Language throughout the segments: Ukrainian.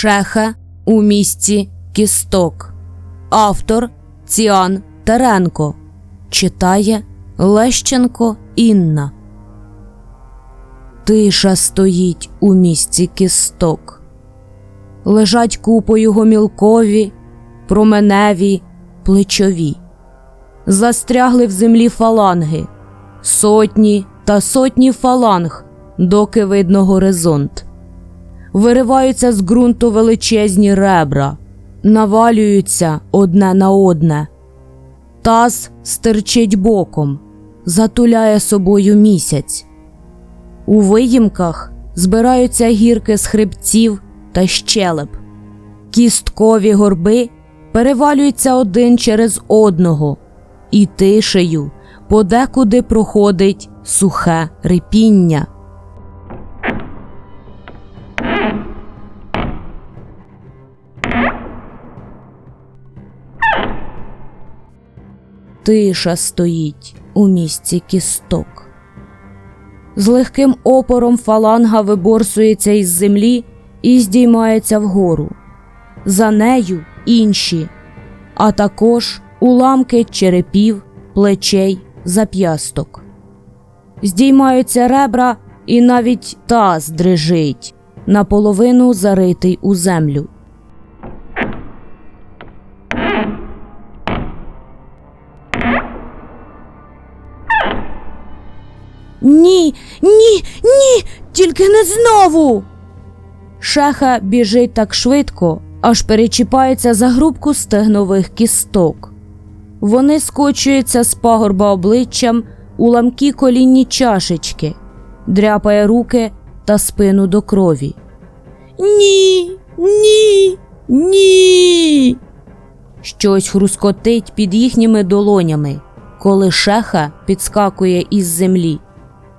Шехе у місті Кісток. Автор Ціан Теренко. Читає Лещенко Інна. Тиша стоїть у місті кісток. Лежать купою гомілкові, променеві, плечові. Застрягли в землі фаланги, сотні та сотні фаланг, доки видно горизонт. Вириваються з ґрунту величезні ребра, навалюються одне на одне. Таз стирчить боком, затуляє собою місяць. У виїмках збираються гірки з хребців та щелеп. Кісткові горби перевалюються один через одного, і тишею подекуди проходить сухе рипіння. Тиша стоїть у місці кісток. З легким опором фаланга виборсується із землі і здіймається вгору. За нею інші, а також уламки черепів, плечей, зап'ясток. Здіймаються ребра, і навіть таз дрижить, наполовину заритий у землю. Ні, ні, ні, тільки не знову. Шеха біжить так швидко, аж перечіпається за грубку стегнових кісток. Вони скочуються з пагорба обличчям у ламкі колінні чашечки, дряпає руки та спину до крові. Ні, ні, ні. Щось хрускотить під їхніми долонями, коли шеха підскакує із землі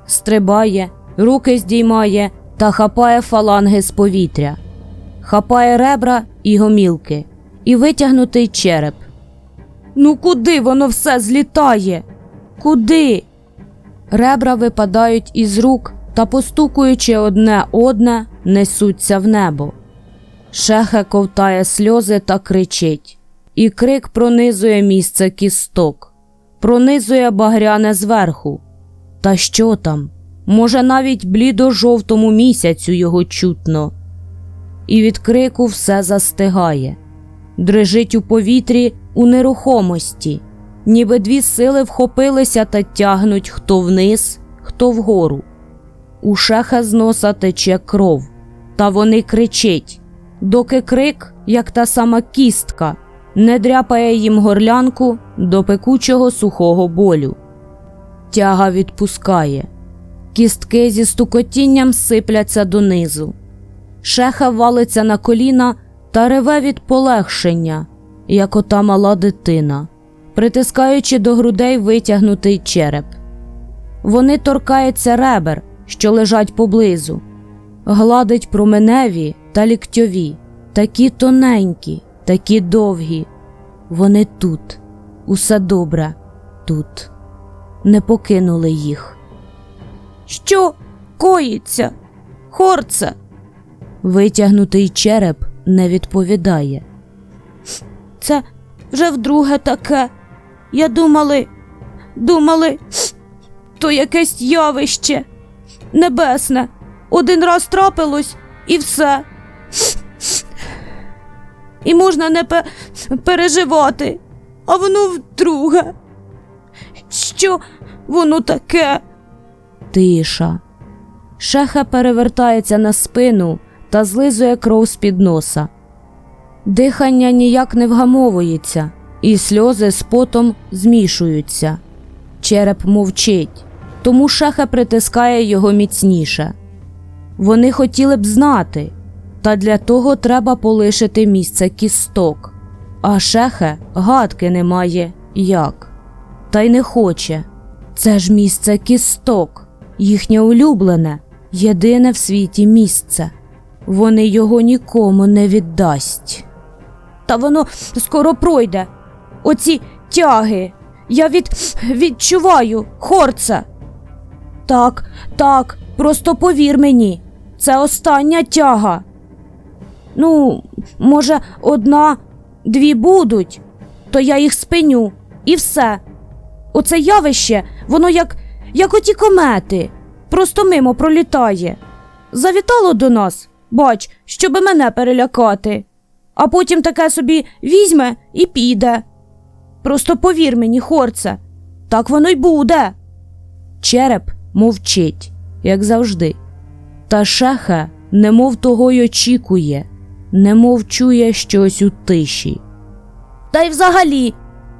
стрибає, руки здіймає та хапає фаланги з повітря, хапає ребра і гомілки, і витягнутий череп. Ну куди воно все злітає? Куди? Ребра випадають із рук та, постукуючи одне одне, несуться в небо. Шехе ковтає сльози та кричить, і крик пронизує місце кісток, пронизує багряне зверху. Та що там? Може, навіть блідо-жовтому місяцю його чутно. І від крику все застигає, дрижить у повітрі у нерухомості, ніби дві сили вхопилися та тягнуть хто вниз, хто вгору. У шеха з носа тече кров, та вони кричить, доки крик, як та сама кістка, не дряпає їм горлянку до пекучого сухого болю. Тяга відпускає, кістки зі стукотінням сипляться донизу. Шеха валиться на коліна та реве від полегшення, як ота мала дитина, притискаючи до грудей витягнутий череп. Вони торкаються ребер, що лежать поблизу, гладить променеві та ліктьові, такі тоненькі, такі довгі. Вони тут, усе добре тут не покинули їх. Що коїться? Хорце? Витягнутий череп не відповідає. Це вже вдруге таке. Я думали, думали, то якесь явище небесне. Один раз трапилось і все. І можна не пе переживати, а воно вдруге. Що воно таке? Тиша. Шеха перевертається на спину та злизує кров з під носа. Дихання ніяк не вгамовується, і сльози з потом змішуються. Череп мовчить, тому шеха притискає його міцніше. Вони хотіли б знати, та для того треба полишити місце кісток, а шехе гадки немає як та й не хоче. Це ж місце кісток, їхнє улюблене, єдине в світі місце. Вони його нікому не віддасть. Та воно скоро пройде. Оці тяги. Я від... відчуваю, хорце. Так, так, просто повір мені, це остання тяга. Ну, може, одна, дві будуть, то я їх спиню, і все. Оце явище, воно як, як оті комети, просто мимо пролітає. Завітало до нас, бач, щоби мене перелякати, а потім таке собі візьме і піде. Просто повір мені, хорце, так воно й буде. Череп мовчить, як завжди. Та шеха немов того й очікує, немов чує щось у тиші. Та й взагалі,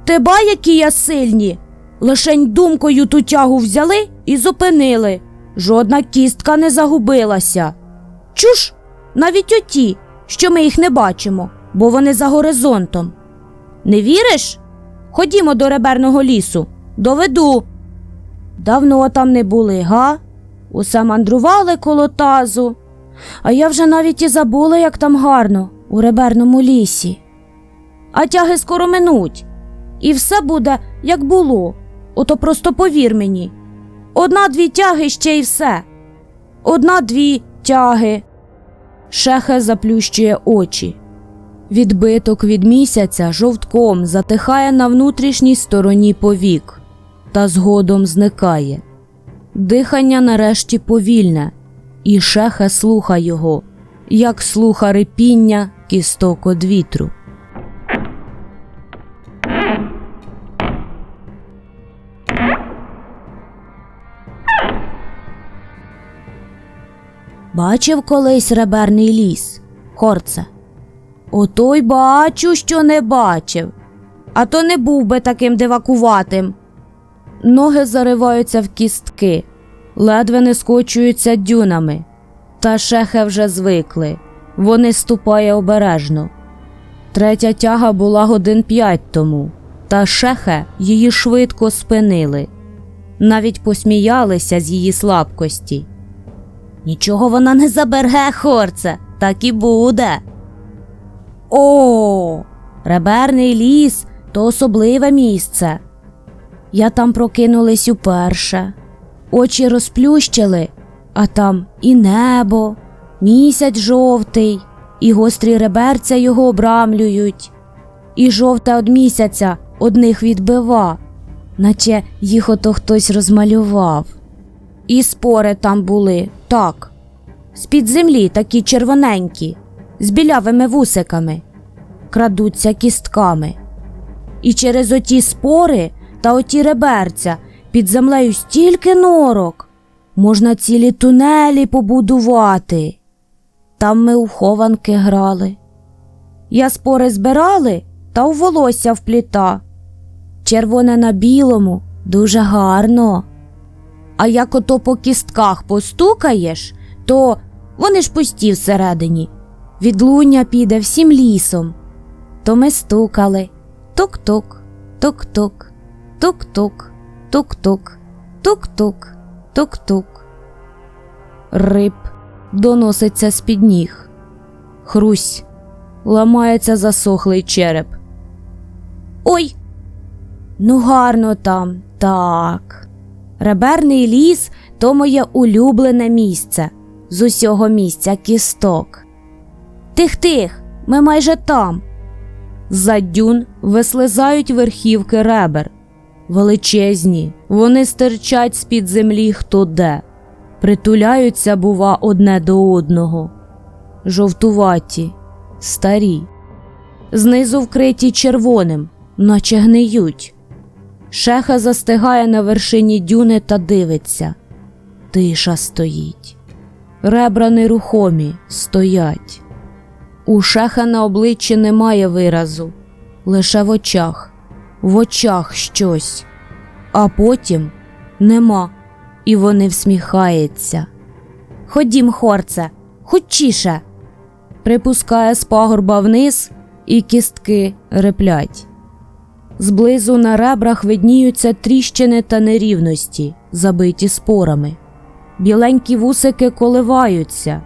ти ба, які я сильні. Лишень думкою ту тягу взяли і зупинили. Жодна кістка не загубилася. Чуш, навіть оті, що ми їх не бачимо, бо вони за горизонтом. Не віриш? Ходімо до реберного лісу, доведу. Давно там не були, га? Усе мандрували коло тазу. А я вже навіть і забула, як там гарно у реберному лісі. А тяги скоро минуть, і все буде, як було. Ото просто повір мені. Одна-дві тяги ще й все. Одна-дві тяги. Шехе заплющує очі. Відбиток від місяця жовтком затихає на внутрішній стороні повік та згодом зникає. Дихання нарешті повільне, і шехе слуха його, як слуха рипіння кісток од вітру. Бачив колись реберний ліс, хорце. Ото й бачу, що не бачив, а то не був би таким дивакуватим. Ноги зариваються в кістки, ледве не скочуються дюнами. Та шехе вже звикли, вони ступає обережно. Третя тяга була годин п'ять тому, та шехе її швидко спинили. Навіть посміялися з її слабкості. Нічого вона не забере, хорце, так і буде. О, реберний ліс то особливе місце. Я там прокинулась уперше. Очі розплющили, а там і небо, місяць жовтий, і гострі реберця його обрамлюють, і жовте од місяця одних відбива, наче їх ото хтось розмалював. І спори там були, так, з-під землі такі червоненькі, з білявими вусиками, крадуться кістками. І через оті спори та оті реберця під землею стільки норок, можна цілі тунелі побудувати. Там ми у хованки грали. Я спори збирали та у волосся впліта. Червоне на білому дуже гарно. А як ото по кістках постукаєш, то вони ж пусті всередині. Відлуння піде всім лісом. То ми стукали тук-тук, тук-тук, тук-тук, тук-тук, тук-тук, тук-тук. Риб доноситься з-під ніг. Хрусь, ламається засохлий череп. Ой, ну гарно там, так. Реберний ліс то моє улюблене місце з усього місця кісток. Тих-тих, ми майже там. За дюн вислизають верхівки ребер. Величезні, вони стирчать з-під землі хто де, притуляються, бува, одне до одного. Жовтуваті, старі, знизу вкриті червоним, наче гниють. Шеха застигає на вершині дюни та дивиться. Тиша стоїть. Ребра нерухомі стоять. У шеха на обличчі немає виразу, лише в очах, в очах щось, а потім нема, і вони всміхаються. Ходім, хорце, хутчіше. Припускає з пагорба вниз, і кістки реплять. Зблизу на ребрах видніються тріщини та нерівності, забиті спорами. Біленькі вусики коливаються,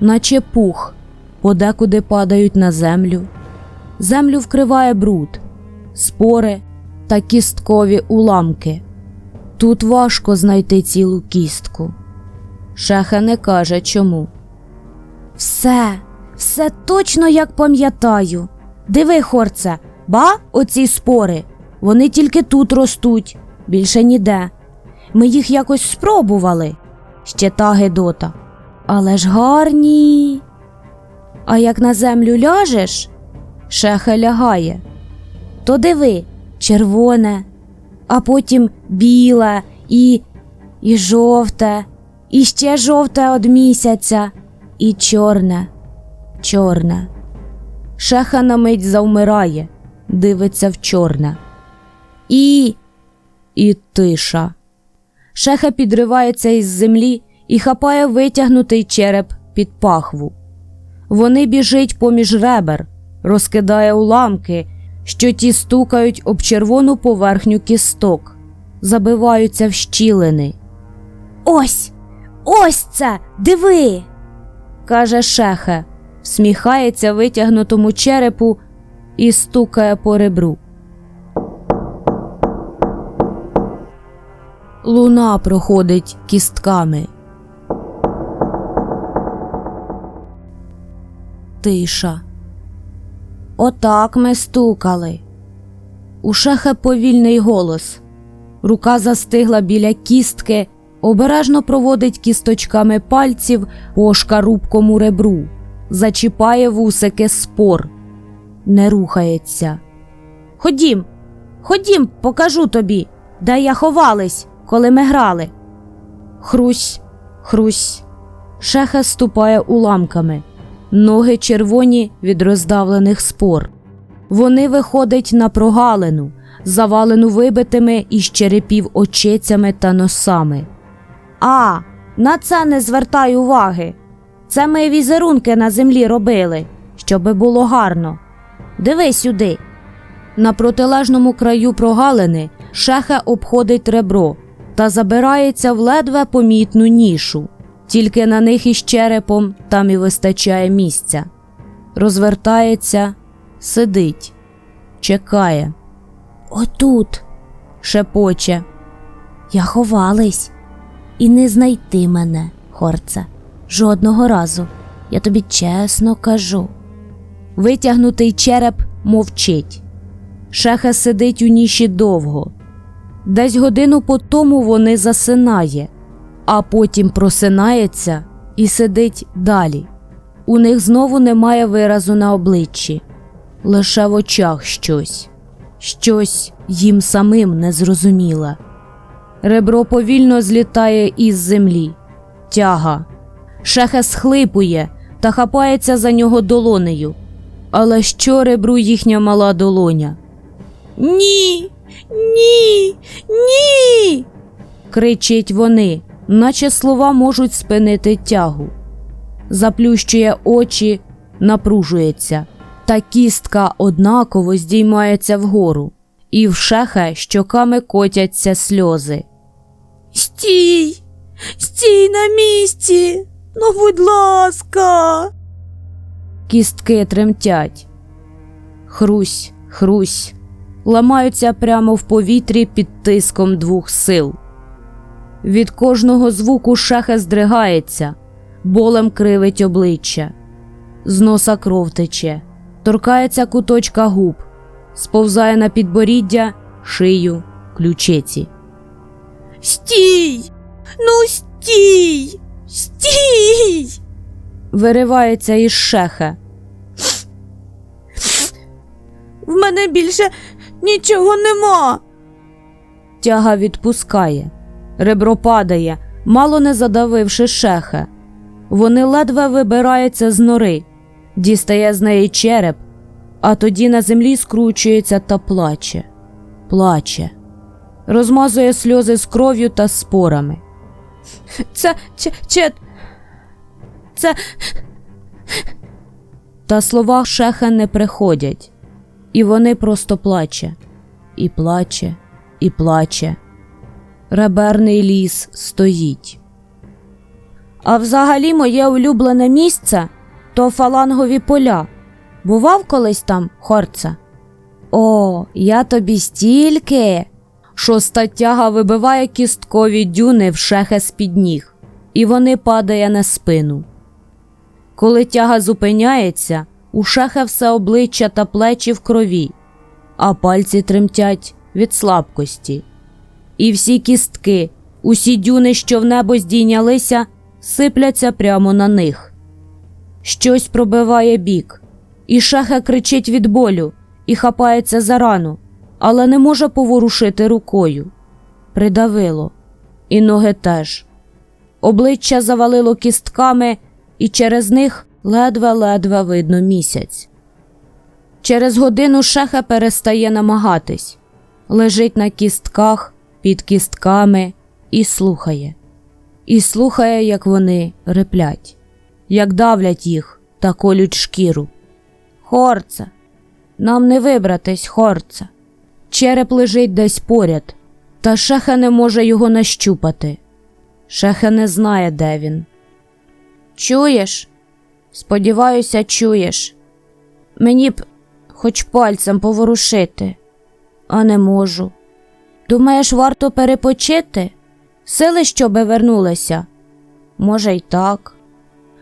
наче пух, подекуди падають на землю. Землю вкриває бруд, спори та кісткові уламки. Тут важко знайти цілу кістку. Шеха не каже чому. Все, Все точно як пам'ятаю. Диви, хорце, ба, оці спори. Вони тільки тут ростуть, більше ніде. Ми їх якось спробували. Ще та Гедота. Але ж гарні. А як на землю ляжеш, шеха лягає. То диви, червоне, а потім біле і, і жовте, і ще жовте од місяця, і чорне, чорне. Шеха на мить завмирає, дивиться в чорне. І. І тиша. Шеха підривається із землі і хапає витягнутий череп під пахву. Вони біжить поміж ребер, розкидає уламки, що ті стукають об червону поверхню кісток, забиваються в щілини. Ось, ось це, диви. каже Шехе, всміхається витягнутому черепу і стукає по ребру. Луна проходить кістками. Тиша. Отак ми стукали. У шеха повільний голос. Рука застигла біля кістки, обережно проводить кісточками пальців по шкарубкому ребру, зачіпає вусики спор, не рухається. Ходім, ходім, покажу тобі, де я ховались, коли ми грали. Хрусь, хрусь. Шеха ступає уламками, ноги червоні від роздавлених спор. Вони виходять на прогалину, завалену вибитими із черепів очицями та носами. А, на це не звертай уваги. Це ми візерунки на землі робили, щоби було гарно. Диви сюди. На протилежному краю прогалини шеха обходить ребро та забирається в ледве помітну нішу. Тільки на них із черепом там і вистачає місця. Розвертається, сидить, чекає. Отут, шепоче. Я ховались, і не знайти мене, хорце, жодного разу. Я тобі чесно кажу. Витягнутий череп мовчить. Шеха сидить у ніші довго. Десь годину по тому вони засинає, а потім просинається і сидить далі. У них знову немає виразу на обличчі, лише в очах щось, щось їм самим незрозуміле. Ребро повільно злітає із землі, тяга. Шехе схлипує та хапається за нього долонею. Але що ребру їхня мала долоня? Ні, ні, ні. кричать вони, наче слова можуть спинити тягу. Заплющує очі, напружується, та кістка однаково здіймається вгору, і в шехе щоками котяться сльози. Стій, стій на місці. Ну, будь ласка. Кістки тремтять. Хрусь, хрусь, ламаються прямо в повітрі під тиском двох сил. Від кожного звуку шеха здригається, болем кривить обличчя, з носа кров тече, торкається куточка губ, сповзає на підборіддя, шию, ключиці. Стій! Ну, стій! Стій! Виривається із шеха. В мене більше нічого нема. Тяга відпускає, ребро падає, мало не задавивши шеха. Вони ледве вибираються з нори, дістає з неї череп, а тоді на землі скручується та плаче, плаче, розмазує сльози з кров'ю та спорами. Це че, че, це. Та слова шеха не приходять, і вони просто плаче, і плаче, і плаче. Реберний ліс стоїть. А взагалі моє улюблене місце то фалангові поля. Бував колись там, хорце? О, я тобі стільки. Шоста тяга вибиває кісткові дюни в шехе з під ніг, і вони падає на спину. Коли тяга зупиняється, у шеха все обличчя та плечі в крові, а пальці тремтять від слабкості. І всі кістки, усі дюни, що в небо здійнялися, сипляться прямо на них. Щось пробиває бік, і шеха кричить від болю і хапається за рану, але не може поворушити рукою. Придавило, і ноги теж. Обличчя завалило кістками, і через них ледве-ледве видно місяць. Через годину шеха перестає намагатись, лежить на кістках, під кістками і слухає. І слухає, як вони реплять, як давлять їх та колють шкіру. Хорца, нам не вибратись, хорца. Череп лежить десь поряд, та шеха не може його нащупати. Шеха не знає, де він. Чуєш? Сподіваюся, чуєш. Мені б хоч пальцем поворушити, а не можу. Думаєш, варто перепочити? Сили, щоби вернулися? Може, й так.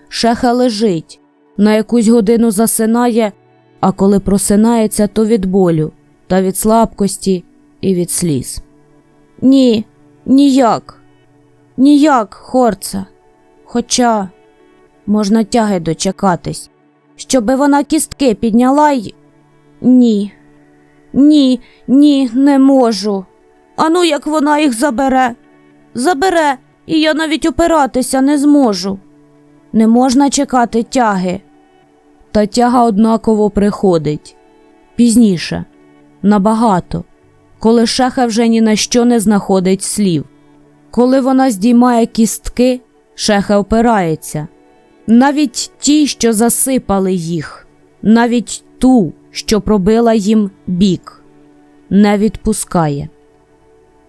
Шеха лежить, на якусь годину засинає, а коли просинається, то від болю та від слабкості і від сліз. Ні, ніяк, ніяк, хорца. Хоча можна тяги дочекатись, щоби вона кістки підняла й. Ні, ні, ні, не можу. Ану, як вона їх забере. Забере, і я навіть опиратися не зможу. Не можна чекати тяги. Та тяга однаково приходить пізніше, набагато, коли шеха вже ні на що не знаходить слів. Коли вона здіймає кістки, шеха опирається. Навіть ті, що засипали їх, навіть ту, що пробила їм бік, не відпускає.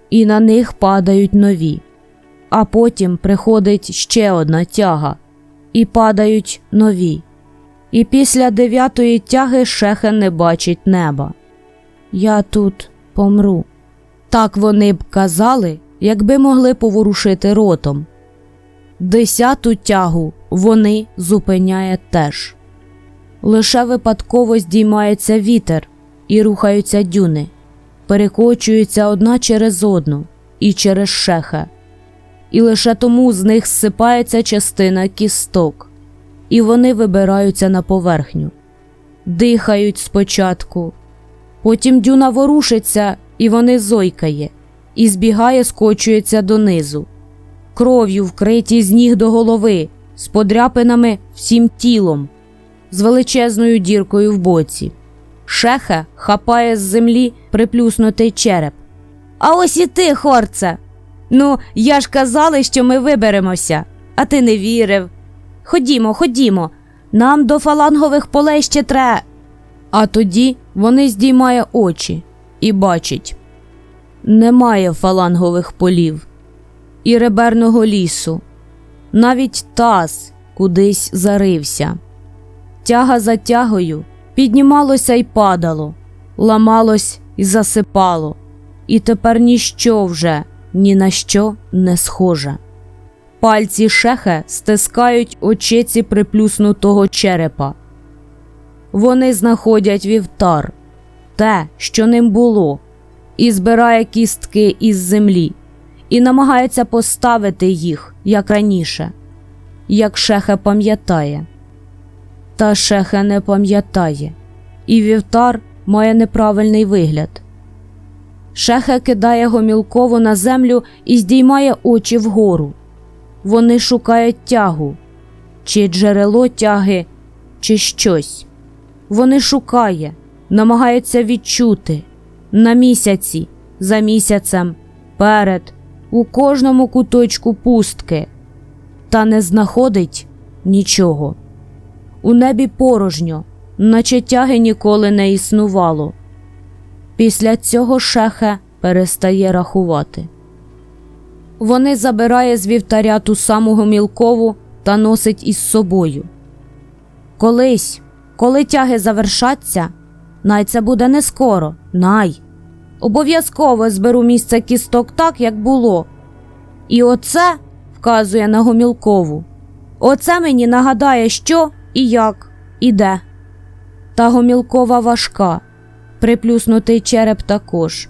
І на них падають нові. А потім приходить ще одна тяга, і падають нові. І після дев'ятої тяги шеха не бачить неба. Я тут помру. Так вони б казали, якби могли поворушити ротом. Десяту тягу вони зупиняє теж. Лише випадково здіймається вітер і рухаються дюни, перекочуються одна через одну і через шеха, і лише тому з них зсипається частина кісток, і вони вибираються на поверхню, дихають спочатку, потім дюна ворушиться, і вони зойкає, і збігає, скочується донизу, кров'ю вкриті з ніг до голови, з подряпинами всім тілом з величезною діркою в боці. Шеха хапає з землі приплюснутий череп. А ось і ти, хорце. Ну, я ж казали, що ми виберемося, а ти не вірив. Ходімо, ходімо, нам до фалангових полей ще тре. А тоді вони здіймає очі і бачить немає фалангових полів і реберного лісу. Навіть таз кудись зарився. Тяга за тягою піднімалося й падало, ламалось і засипало, і тепер ніщо вже ні на що не схоже. Пальці шехе стискають очиці приплюснутого черепа. Вони знаходять вівтар, те, що ним було, і збирає кістки із землі, і намагається поставити їх, як раніше, як шехе пам'ятає. Та шехе не пам'ятає, і вівтар має неправильний вигляд. Шехе кидає гомілково на землю і здіймає очі вгору. Вони шукають тягу, чи джерело тяги, чи щось. Вони шукає, намагається відчути на місяці, за місяцем, перед, у кожному куточку пустки, та не знаходить нічого. У небі порожньо, наче тяги ніколи не існувало. Після цього шехе перестає рахувати. Вони забирає з вівтаря ту саму гомілкову та носить із собою. Колись, коли тяги завершаться, най це буде не скоро, най. Обов'язково зберу місце кісток так, як було. І оце вказує на гомілкову. Оце мені нагадає, що і як, і де. Та гомілкова важка, приплюснутий череп також.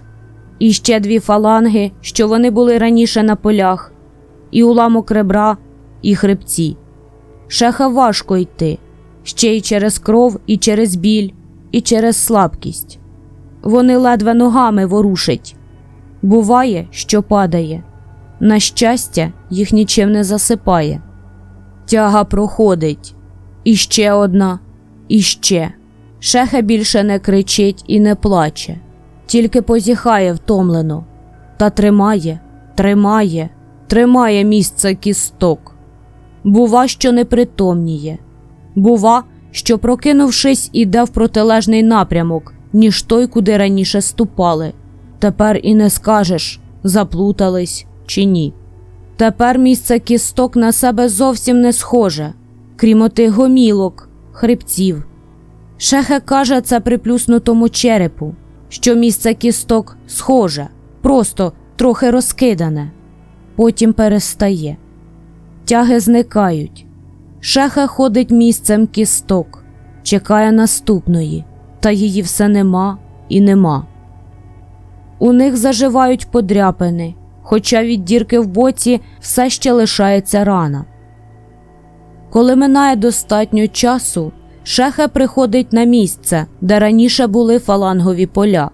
І ще дві фаланги, що вони були раніше на полях, і уламок ребра, і хребці. Шеха важко йти, ще й через кров, і через біль, і через слабкість. Вони ледве ногами ворушать. Буває, що падає. На щастя, їх нічим не засипає. Тяга проходить. І ще одна, і ще. Шеха більше не кричить і не плаче, тільки позіхає втомлено. Та тримає, тримає, тримає місце кісток. Бува, що не притомніє. Бува, що, прокинувшись, іде в протилежний напрямок, ніж той, куди раніше ступали. Тепер і не скажеш, заплутались чи ні. Тепер місце кісток на себе зовсім не схоже, крім отих гомілок, хребців. Шехе каже це приплюснутому черепу, що місце кісток схоже, просто трохи розкидане, потім перестає. Тяги зникають. Шехе ходить місцем кісток, чекає наступної, та її все нема і нема. У них заживають подряпини, хоча від дірки в боці все ще лишається рана. Коли минає достатньо часу, шехе приходить на місце, де раніше були фалангові поля,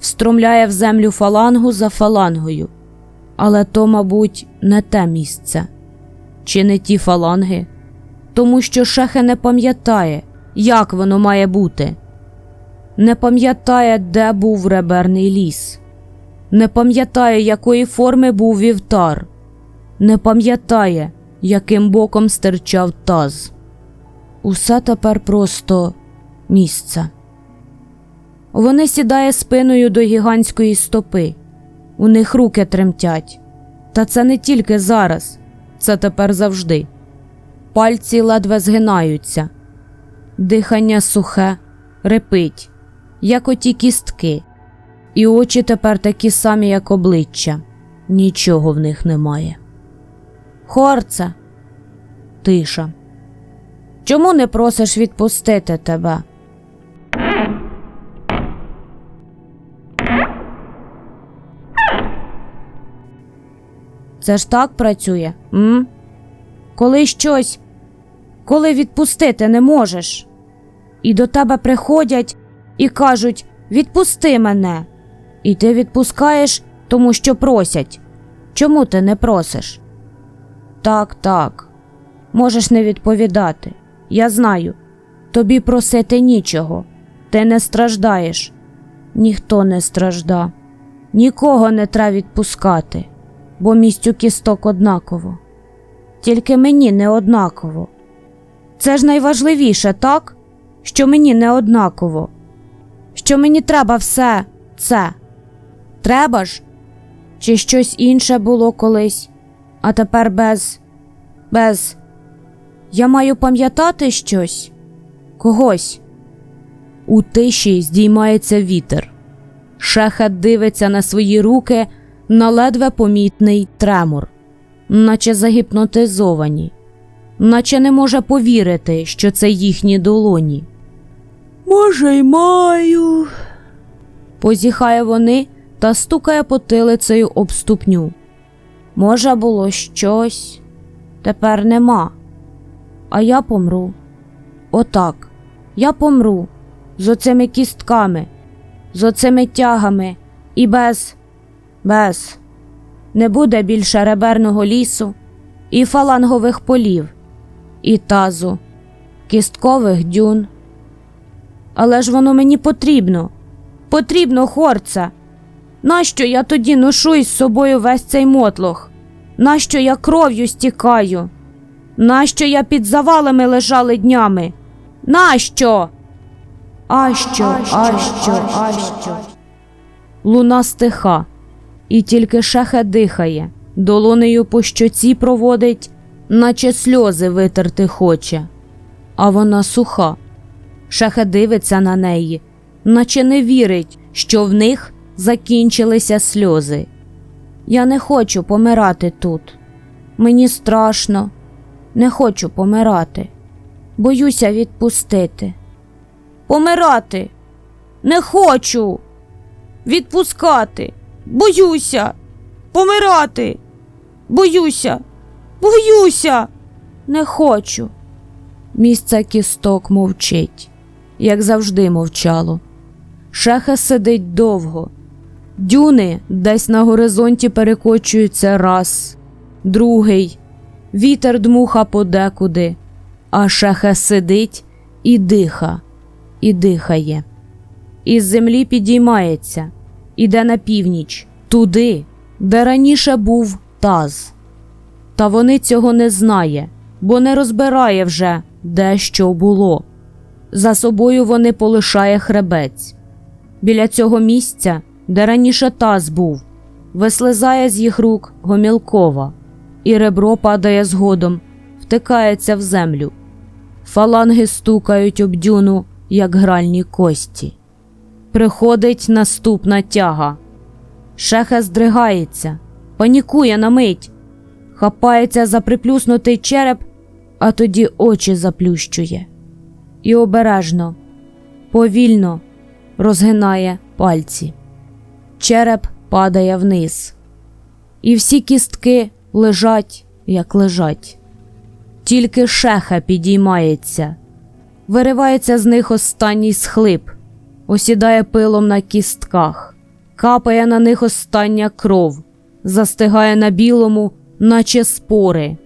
встромляє в землю фалангу за фалангою. Але то, мабуть, не те місце, чи не ті фаланги, тому що шехе не пам'ятає, як воно має бути, не пам'ятає, де був реберний ліс, не пам'ятає, якої форми був вівтар, не пам'ятає, яким боком стирчав таз. Усе тепер просто місце. Вони сідає спиною до гігантської стопи. У них руки тремтять. Та це не тільки зараз, це тепер завжди. Пальці ледве згинаються, дихання сухе, репить, як оті кістки, і очі тепер такі самі, як обличчя. Нічого в них немає. Хорце, тиша. Чому не просиш відпустити тебе? Це ж так працює, м? Коли щось, коли відпустити не можеш, і до тебе приходять і кажуть відпусти мене, і ти відпускаєш, тому що просять. Чому ти не просиш? Так, так, можеш не відповідати. Я знаю, тобі просити нічого, ти не страждаєш. Ніхто не стражда, нікого не треба відпускати, бо місцю кісток однаково. Тільки мені не однаково. Це ж найважливіше, так? Що мені не однаково, що мені треба все це. Треба ж? Чи щось інше було колись, а тепер без, без. Я маю пам'ятати щось? Когось. У тиші здіймається вітер. Шехет дивиться на свої руки на ледве помітний тремор, наче загіпнотизовані, наче не може повірити, що це їхні долоні. Може, й маю. Позіхає вони та стукає потилицею об ступню. Може, було щось, тепер нема. А я помру. Отак, я помру з оцими кістками, з оцими тягами і без, без. Не буде більше реберного лісу, і фалангових полів, і тазу, кісткових дюн. Але ж воно мені потрібно, потрібно, хорце. Нащо я тоді ношу із собою весь цей мотлох? Нащо я кров'ю стікаю? Нащо я під завалами лежали днями? Нащо? А що, а що, а що? Луна стиха, і тільки шехе дихає, долонею по щоці проводить, наче сльози витерти хоче, а вона суха. Шехе дивиться на неї, наче не вірить, що в них закінчилися сльози. Я не хочу помирати тут. Мені страшно, Не хочу помирати. Боюся відпустити. Помирати. Не хочу. Відпускати. Боюся. Помирати. Боюся. Боюся. Не хочу. Місце кісток мовчить, як завжди мовчало. Шеха сидить довго. Дюни десь на горизонті перекочуються раз, другий. Вітер дмуха подекуди, а шехе сидить і диха, і дихає. Із землі підіймається, іде на північ, туди, де раніше був таз. Та вони цього не знає, бо не розбирає вже, де що було. За собою вони полишає хребець. Біля цього місця, де раніше таз був, вислизає з їх рук гомілкова, і ребро падає згодом, втикається в землю. Фаланги стукають об дюну, як гральні кості. Приходить наступна тяга. Шеха здригається, панікує на мить, хапається за приплюснутий череп, а тоді очі заплющує. І обережно, повільно розгинає пальці. Череп падає вниз, і всі кістки лежать, як лежать. Тільки шеха підіймається, виривається з них останній схлип, осідає пилом на кістках, капає на них остання кров, застигає на білому, наче спори.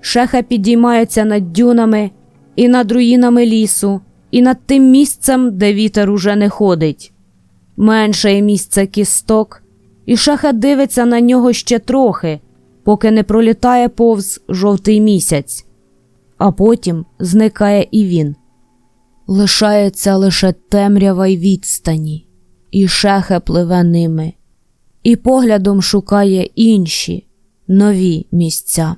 Шеха підіймається над дюнами і над руїнами лісу, і над тим місцем, де вітер уже не ходить. Меншає місце кісток, і шеха дивиться на нього ще трохи, поки не пролітає повз жовтий місяць, а потім зникає і він. Лишається лише темрява й відстані, і шехе пливе ними, і поглядом шукає інші нові місця.